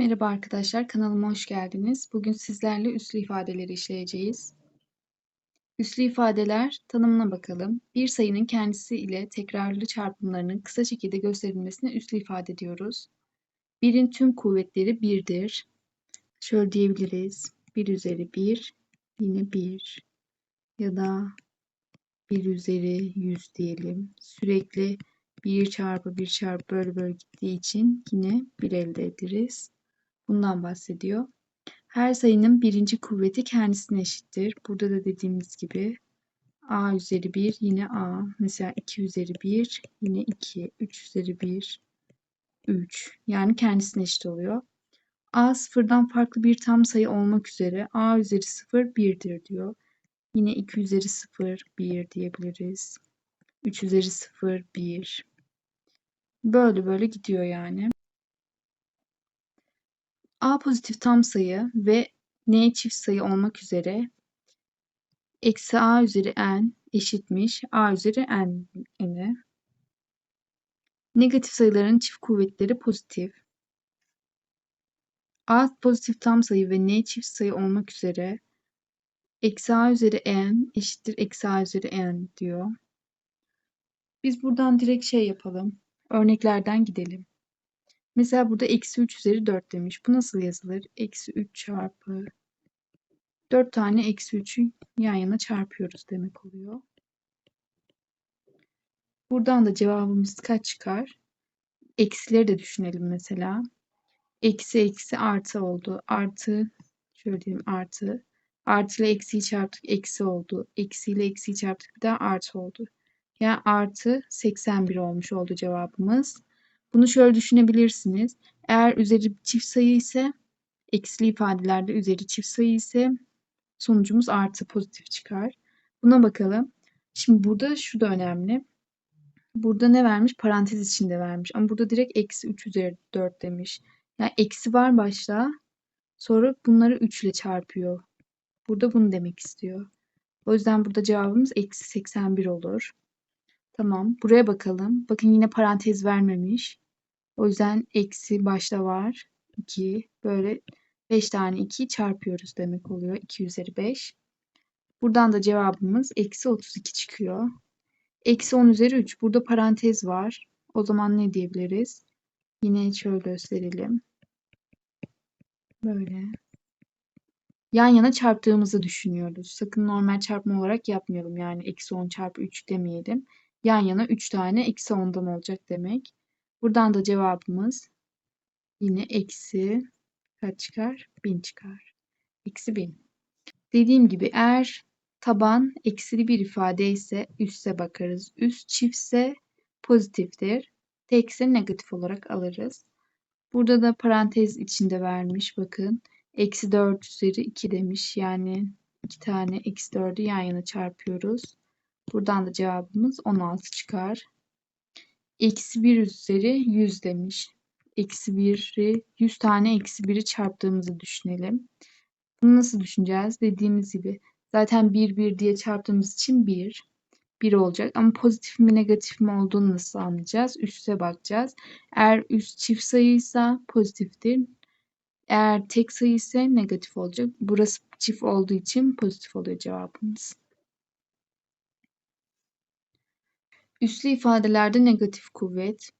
Merhaba arkadaşlar, kanalıma hoş geldiniz. Bugün sizlerle üslü ifadeleri işleyeceğiz. Üslü ifadeler tanımına bakalım. Bir sayının kendisi ile tekrarlı çarpımlarının kısa şekilde gösterilmesine üslü ifade diyoruz. Birin tüm kuvvetleri birdir. Şöyle diyebiliriz. 1 üzeri 1, yine 1 ya da 1 üzeri 100 diyelim. Sürekli 1 çarpı 1 çarpı böyle böyle gittiği için yine 1 elde ederiz. Bundan bahsediyor. Her sayının birinci kuvveti kendisine eşittir. Burada da dediğimiz gibi a üzeri 1 yine a. Mesela 2 üzeri 1 yine 2. 3 üzeri 1 3. Yani kendisine eşit oluyor. a sıfırdan farklı bir tam sayı olmak üzere a üzeri 0 1'dir diyor. Yine 2 üzeri 0 1 diyebiliriz. 3 üzeri 0 1. Böyle böyle gidiyor yani. A pozitif tam sayı ve N çift sayı olmak üzere eksi A üzeri N eşitmiş A üzeri N'e. Negatif sayıların çift kuvvetleri pozitif. A pozitif tam sayı ve N çift sayı olmak üzere eksi A üzeri N eşittir eksi A üzeri N diyor. Biz buradan direkt şey yapalım. Örneklerden gidelim. Mesela burada eksi 3 üzeri 4 demiş. Bu nasıl yazılır? Eksi 3 çarpı 4 tane eksi 3'ü yan yana çarpıyoruz demek oluyor. Buradan da cevabımız kaç çıkar? Eksileri de düşünelim mesela. Eksi eksi artı oldu. Artı şöyle diyeyim artı. Artı ile eksiyi çarptık eksi oldu. Eksi ile eksiyi çarptık bir daha artı oldu. Yani artı 81 olmuş oldu cevabımız. Bunu şöyle düşünebilirsiniz. Eğer üzeri çift sayı ise eksili ifadelerde üzeri çift sayı ise sonucumuz artı pozitif çıkar. Buna bakalım. Şimdi burada şu da önemli. Burada ne vermiş? Parantez içinde vermiş. Ama burada direkt eksi 3 üzeri 4 demiş. Yani eksi var başta. Sonra bunları 3 ile çarpıyor. Burada bunu demek istiyor. O yüzden burada cevabımız eksi 81 olur. Tamam. Buraya bakalım. Bakın yine parantez vermemiş. O yüzden eksi başta var. 2. Böyle 5 tane 2'yi çarpıyoruz demek oluyor. 2 üzeri 5. Buradan da cevabımız eksi 32 çıkıyor. Eksi 10 üzeri 3. Burada parantez var. O zaman ne diyebiliriz? Yine şöyle gösterelim. Böyle. Yan yana çarptığımızı düşünüyoruz. Sakın normal çarpma olarak yapmayalım. Yani eksi 10 çarpı 3 demeyelim. Yan yana 3 tane eksi 10'dan olacak demek. Buradan da cevabımız yine eksi kaç çıkar? 1000 çıkar. Eksi 1000. Dediğim gibi eğer taban eksili bir ifade ise üste bakarız. Üst çiftse pozitiftir. Tekse negatif olarak alırız. Burada da parantez içinde vermiş bakın. Eksi 4 üzeri 2 demiş. Yani 2 tane eksi 4'ü yan yana çarpıyoruz. Buradan da cevabımız 16 çıkar. Eksi 1 üzeri 100 demiş eksi 1'i 100 tane eksi 1'i çarptığımızı düşünelim. Bunu nasıl düşüneceğiz? Dediğimiz gibi zaten 1 1 diye çarptığımız için 1 1 olacak. Ama pozitif mi negatif mi olduğunu nasıl anlayacağız? Üste bakacağız. Eğer üst çift sayıysa pozitiftir. Eğer tek sayı ise negatif olacak. Burası çift olduğu için pozitif oluyor cevabımız. Üslü ifadelerde negatif kuvvet,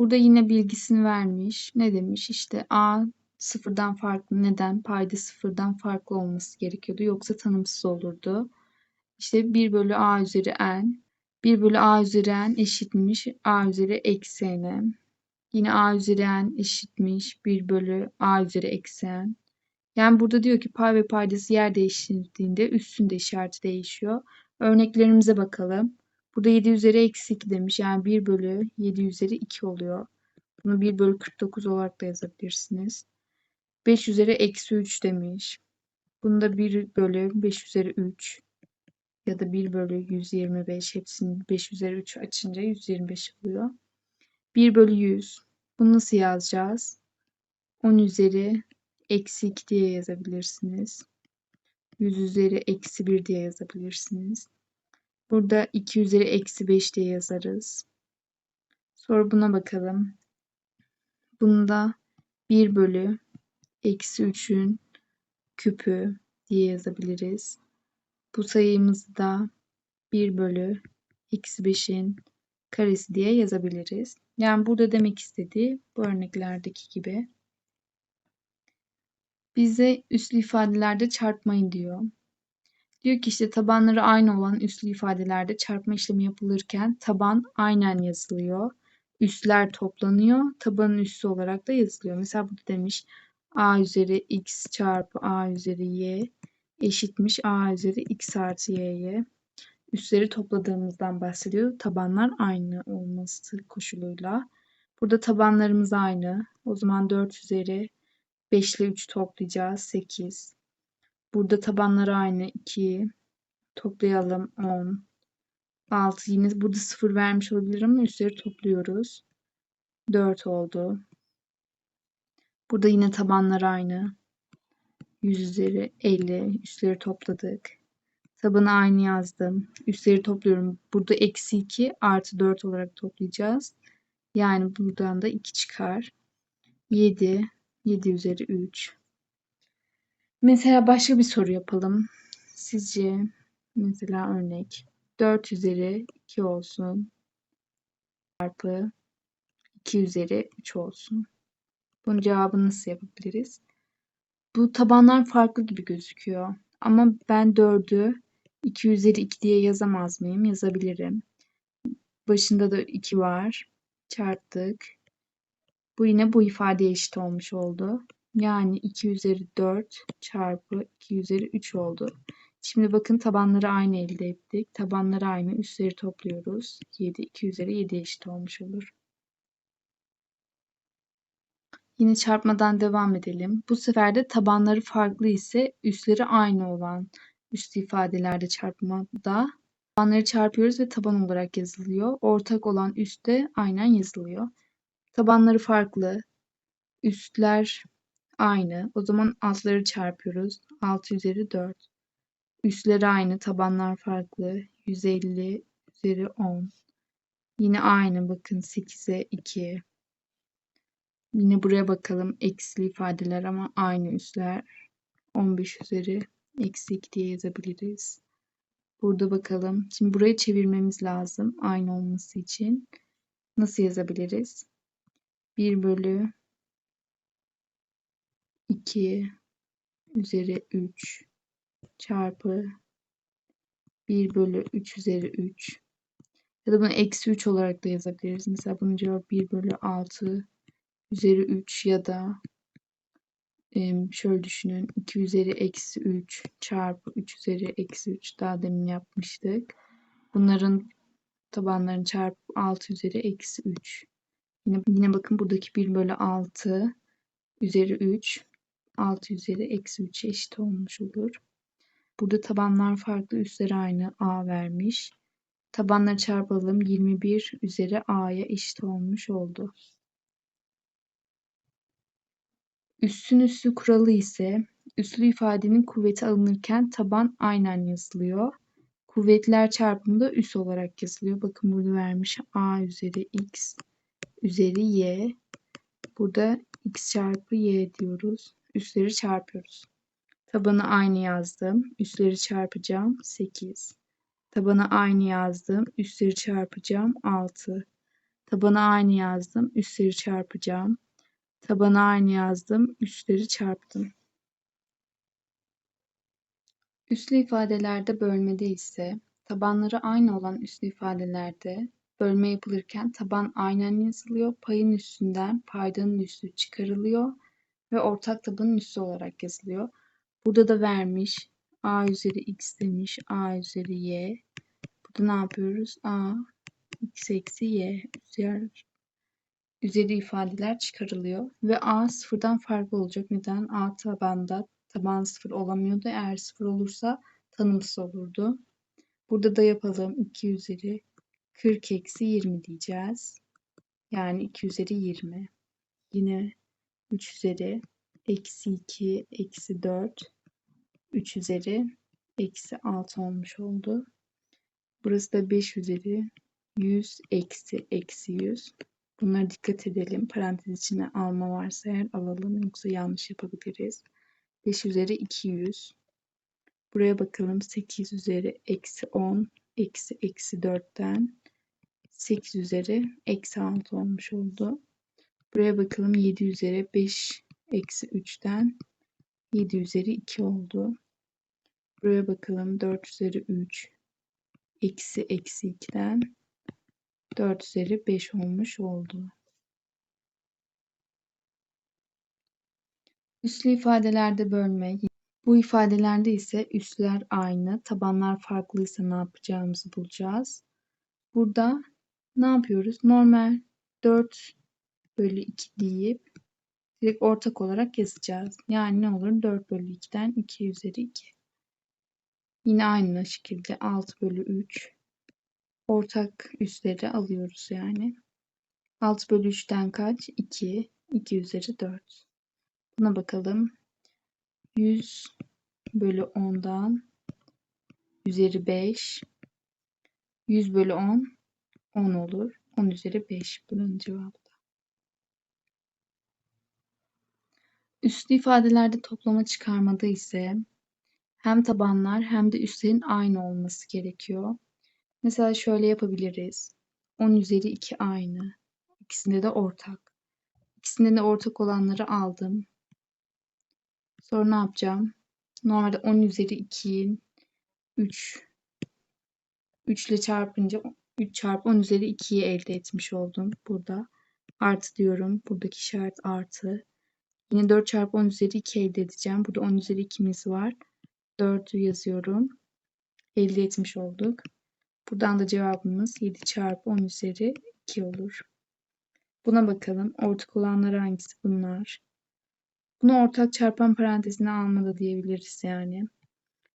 Burada yine bilgisini vermiş. Ne demiş? İşte A sıfırdan farklı. Neden? Payda sıfırdan farklı olması gerekiyordu. Yoksa tanımsız olurdu. İşte 1 bölü A üzeri N. 1 bölü A üzeri N eşitmiş. A üzeri eksi N. Yine A üzeri N eşitmiş. 1 bölü A üzeri eksi N. Yani burada diyor ki pay ve paydası yer değiştirdiğinde üstünde işareti değişiyor. Örneklerimize bakalım. Burada 7 üzeri eksi 2 demiş. Yani 1 bölü 7 üzeri 2 oluyor. Bunu 1 bölü 49 olarak da yazabilirsiniz. 5 üzeri eksi 3 demiş. Bunu da 1 bölü 5 üzeri 3 ya da 1 bölü 125 hepsini 5 üzeri 3 açınca 125 oluyor. 1 bölü 100. Bunu nasıl yazacağız? 10 üzeri eksi 2 diye yazabilirsiniz. 100 üzeri eksi 1 diye yazabilirsiniz. Burada 2 üzeri eksi 5 diye yazarız. Sonra buna bakalım. Bunda 1 bölü eksi 3'ün küpü diye yazabiliriz. Bu sayımızı da 1 bölü eksi 5'in karesi diye yazabiliriz. Yani burada demek istediği bu örneklerdeki gibi bize üslü ifadelerde çarpmayın diyor. Diyor ki işte tabanları aynı olan üslü ifadelerde çarpma işlemi yapılırken taban aynen yazılıyor. Üsler toplanıyor. Tabanın üssü olarak da yazılıyor. Mesela burada demiş a üzeri x çarpı a üzeri y eşitmiş a üzeri x artı y'ye. Üsleri topladığımızdan bahsediyor. Tabanlar aynı olması koşuluyla. Burada tabanlarımız aynı. O zaman 4 üzeri 5 ile 3 toplayacağız. 8. Burada tabanları aynı. 2. Toplayalım. 10. 6. Yine burada 0 vermiş olabilir ama üstleri topluyoruz. 4 oldu. Burada yine tabanlar aynı. 100 üzeri 50. Üstleri topladık. Tabanı aynı yazdım. Üstleri topluyorum. Burada eksi 2 artı 4 olarak toplayacağız. Yani buradan da 2 çıkar. 7. 7 üzeri 3. Mesela başka bir soru yapalım. Sizce mesela örnek 4 üzeri 2 olsun. Çarpı 2 üzeri 3 olsun. Bunun cevabını nasıl yapabiliriz? Bu tabanlar farklı gibi gözüküyor. Ama ben 4'ü 2 üzeri 2 diye yazamaz mıyım? Yazabilirim. Başında da 2 var. Çarptık. Bu yine bu ifadeye eşit olmuş oldu. Yani 2 üzeri 4 çarpı 2 üzeri 3 oldu. Şimdi bakın tabanları aynı elde ettik. Tabanları aynı. Üstleri topluyoruz. 7, 2 üzeri 7 eşit olmuş olur. Yine çarpmadan devam edelim. Bu sefer de tabanları farklı ise üstleri aynı olan üst ifadelerde çarpmada tabanları çarpıyoruz ve taban olarak yazılıyor. Ortak olan üst de aynen yazılıyor. Tabanları farklı, üstler aynı. O zaman altları çarpıyoruz. 6 üzeri 4. Üstleri aynı, tabanlar farklı. 150 üzeri 10. Yine aynı bakın 8'e 2. Yine buraya bakalım eksili ifadeler ama aynı üsler. 15 üzeri eksi 2 diye yazabiliriz. Burada bakalım. Şimdi burayı çevirmemiz lazım aynı olması için. Nasıl yazabiliriz? 1 bölü 2 üzeri 3 çarpı 1 bölü 3 üzeri 3 ya da bunu eksi 3 olarak da yazabiliriz. Mesela bunun cevabı 1 bölü 6 üzeri 3 ya da şöyle düşünün 2 üzeri eksi 3 çarpı 3 üzeri eksi 3 daha demin yapmıştık. Bunların tabanlarını çarpı 6 üzeri eksi 3. Yine, yine bakın buradaki 1 bölü 6 üzeri 3 6 üzeri eksi 3'e eşit olmuş olur. Burada tabanlar farklı üstleri aynı a vermiş. Tabanları çarpalım 21 üzeri a'ya eşit olmuş oldu. Üssün üssü kuralı ise üslü ifadenin kuvveti alınırken taban aynen yazılıyor. Kuvvetler çarpımında üs olarak yazılıyor. Bakın burada vermiş a üzeri x üzeri y. Burada x çarpı y diyoruz. Üsleri çarpıyoruz. Tabanı aynı yazdım. Üsleri çarpacağım 8. Tabanı aynı yazdım. Üsleri çarpacağım 6. Tabanı aynı yazdım. Üsleri çarpacağım Tabana aynı yazdım. Üstleri çarptım. Üslü ifadelerde bölmede ise tabanları aynı olan üslü ifadelerde bölme yapılırken taban aynen yazılıyor. Payın üstünden paydanın üssü çıkarılıyor ve ortak tabanın üssü olarak yazılıyor. Burada da vermiş a üzeri x demiş a üzeri y. Burada ne yapıyoruz? a x eksi y üzeri üzeri ifadeler çıkarılıyor ve a sıfırdan farklı olacak. Neden? a tabanda taban sıfır olamıyordu. Eğer sıfır olursa tanımsız olurdu. Burada da yapalım. 2 üzeri 40 eksi 20 diyeceğiz. Yani 2 üzeri 20. Yine 3 üzeri eksi 2 eksi 4 3 üzeri eksi 6 olmuş oldu. Burası da 5 üzeri 100 eksi eksi 100. Bunlara dikkat edelim. Parantez içine alma varsa eğer alalım. Yoksa yanlış yapabiliriz. 5 üzeri 200. Buraya bakalım. 8 üzeri eksi 10 eksi eksi 4'ten 8 üzeri eksi 6 olmuş oldu. Buraya bakalım 7 üzeri 5 eksi 3'ten 7 üzeri 2 oldu. Buraya bakalım 4 üzeri 3 eksi eksi 2'den 4 üzeri 5 olmuş oldu. Üslü ifadelerde bölme. Bu ifadelerde ise üsler aynı, tabanlar farklıysa ne yapacağımızı bulacağız. Burada ne yapıyoruz? Normal 4 bölü 2 deyip direkt ortak olarak yazacağız. Yani ne olur? 4 bölü 2'den 2 üzeri 2. Yine aynı şekilde 6 bölü 3 ortak üsleri alıyoruz yani. 6 bölü 3'ten kaç? 2. 2 üzeri 4. Buna bakalım. 100 bölü 10'dan üzeri 5. 100 bölü 10 10 olur. 10 üzeri 5 bunun cevabı Üslü ifadelerde toplama çıkarmada ise hem tabanlar hem de üslerin aynı olması gerekiyor. Mesela şöyle yapabiliriz. 10 üzeri 2 aynı. İkisinde de ortak. İkisinde de ortak olanları aldım. Sonra ne yapacağım? Normalde 10 üzeri 2'yi 3 3 ile çarpınca 3 çarpı 10 üzeri 2'yi elde etmiş oldum burada. Artı diyorum. Buradaki işaret artı. Yine 4 çarpı 10 üzeri 2 elde edeceğim. Burada 10 üzeri 2'miz var. 4'ü yazıyorum. Elde etmiş olduk. Buradan da cevabımız 7 çarpı 10 üzeri 2 olur. Buna bakalım. Ortak olanlar hangisi bunlar? Bunu ortak çarpan parantezine almalı diyebiliriz yani.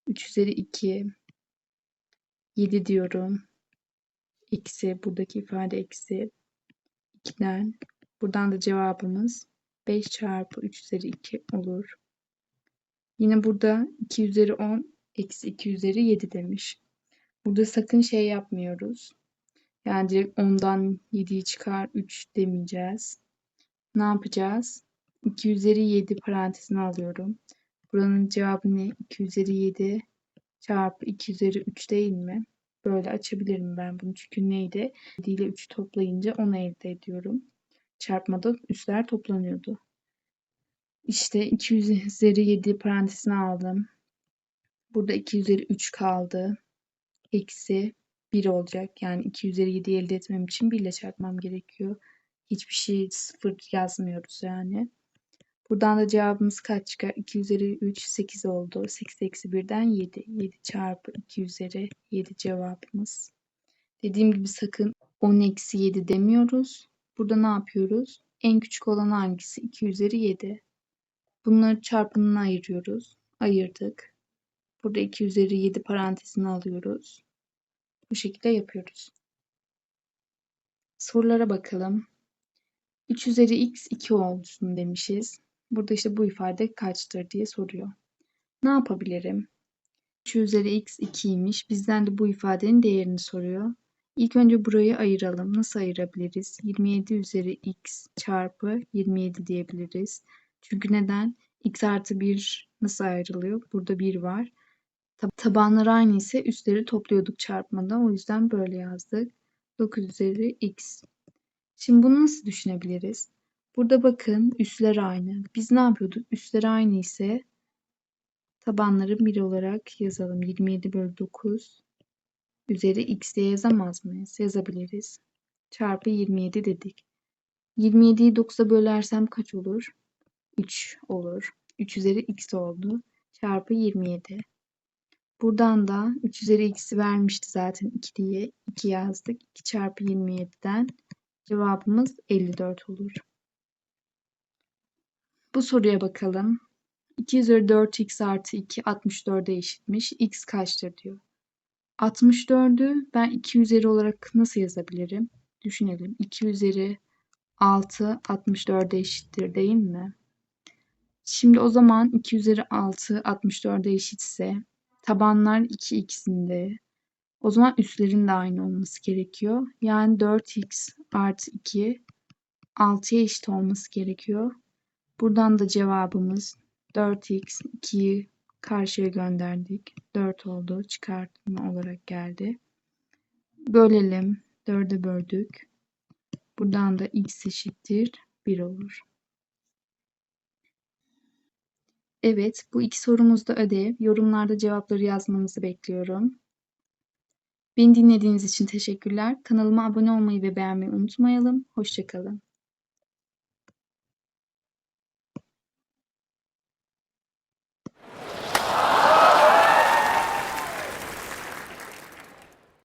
3 üzeri 2 7 diyorum. Eksi buradaki ifade eksi 2'den. Buradan da cevabımız 5 çarpı 3 üzeri 2 olur. Yine burada 2 üzeri 10 eksi 2 üzeri 7 demiş. Burada sakın şey yapmıyoruz. Yani direkt 10'dan 7'yi çıkar 3 demeyeceğiz. Ne yapacağız? 2 üzeri 7 parantezine alıyorum. Buranın cevabı ne? 2 üzeri 7 çarpı 2 üzeri 3 değil mi? Böyle açabilirim ben bunu. Çünkü neydi? 7 ile 3 toplayınca 10 elde ediyorum. Çarpmada üsler toplanıyordu. İşte 2 üzeri 7 parantezine aldım. Burada 2 üzeri 3 kaldı. Eksi 1 olacak. Yani 2 üzeri 7 elde etmem için 1 ile çarpmam gerekiyor. Hiçbir şey sıfır yazmıyoruz yani. Buradan da cevabımız kaç çıkar? 2 üzeri 3 8 oldu. 8 eksi 1'den 7. 7 çarpı 2 üzeri 7 cevabımız. Dediğim gibi sakın 10 eksi 7 demiyoruz. Burada ne yapıyoruz? En küçük olan hangisi? 2 üzeri 7. Bunları çarpımına ayırıyoruz. Ayırdık. Burada 2 üzeri 7 parantezini alıyoruz. Bu şekilde yapıyoruz. Sorulara bakalım. 3 üzeri x 2 olsun demişiz. Burada işte bu ifade kaçtır diye soruyor. Ne yapabilirim? 3 üzeri x 2'ymiş. Bizden de bu ifadenin değerini soruyor. İlk önce burayı ayıralım. Nasıl ayırabiliriz? 27 üzeri x çarpı 27 diyebiliriz. Çünkü neden? x artı 1 nasıl ayrılıyor? Burada 1 var. Tabanlar aynı ise üstleri topluyorduk çarpmada. O yüzden böyle yazdık. 9 üzeri x. Şimdi bunu nasıl düşünebiliriz? Burada bakın üsler aynı. Biz ne yapıyorduk? Üsler aynı ise tabanları 1 olarak yazalım. 27 bölü 9 üzeri x yazamaz mıyız? Yazabiliriz. Çarpı 27 dedik. 27'yi 9'a bölersem kaç olur? 3 olur. 3 üzeri x oldu. Çarpı 27. Buradan da 3 üzeri x'i vermişti zaten 2 diye. 2 yazdık. 2 çarpı 27'den cevabımız 54 olur. Bu soruya bakalım. 2 üzeri 4x artı 2 64'e eşitmiş. x kaçtır diyor. 64'ü ben 2 üzeri olarak nasıl yazabilirim? Düşünelim. 2 üzeri 6 64'e eşittir değil mi? Şimdi o zaman 2 üzeri 6 64'e eşitse tabanlar 2 ikisinde. O zaman üstlerin de aynı olması gerekiyor. Yani 4x artı 2 6'ya eşit olması gerekiyor. Buradan da cevabımız 4x 2'yi karşıya gönderdik. 4 oldu. Çıkartma olarak geldi. Bölelim. 4'e böldük. Buradan da x eşittir 1 olur. Evet, bu iki sorumuz da ödev. Yorumlarda cevapları yazmanızı bekliyorum. Beni dinlediğiniz için teşekkürler. Kanalıma abone olmayı ve beğenmeyi unutmayalım. Hoşçakalın.